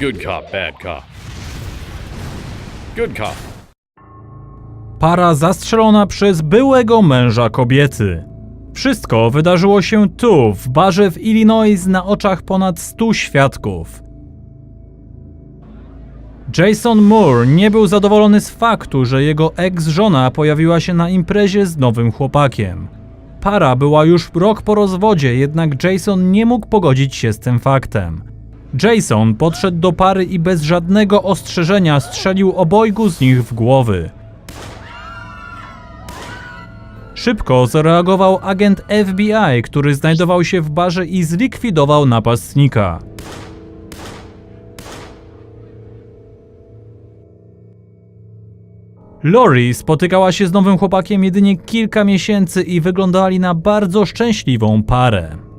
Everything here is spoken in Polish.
Good cop, bad cop. Good cop. Para zastrzelona przez byłego męża kobiety. Wszystko wydarzyło się tu, w barze w Illinois, na oczach ponad 100 świadków. Jason Moore nie był zadowolony z faktu, że jego ex-żona pojawiła się na imprezie z nowym chłopakiem. Para była już rok po rozwodzie, jednak Jason nie mógł pogodzić się z tym faktem. Jason podszedł do pary i bez żadnego ostrzeżenia strzelił obojgu z nich w głowy. Szybko zareagował agent FBI, który znajdował się w barze i zlikwidował napastnika. Lori spotykała się z nowym chłopakiem jedynie kilka miesięcy i wyglądali na bardzo szczęśliwą parę.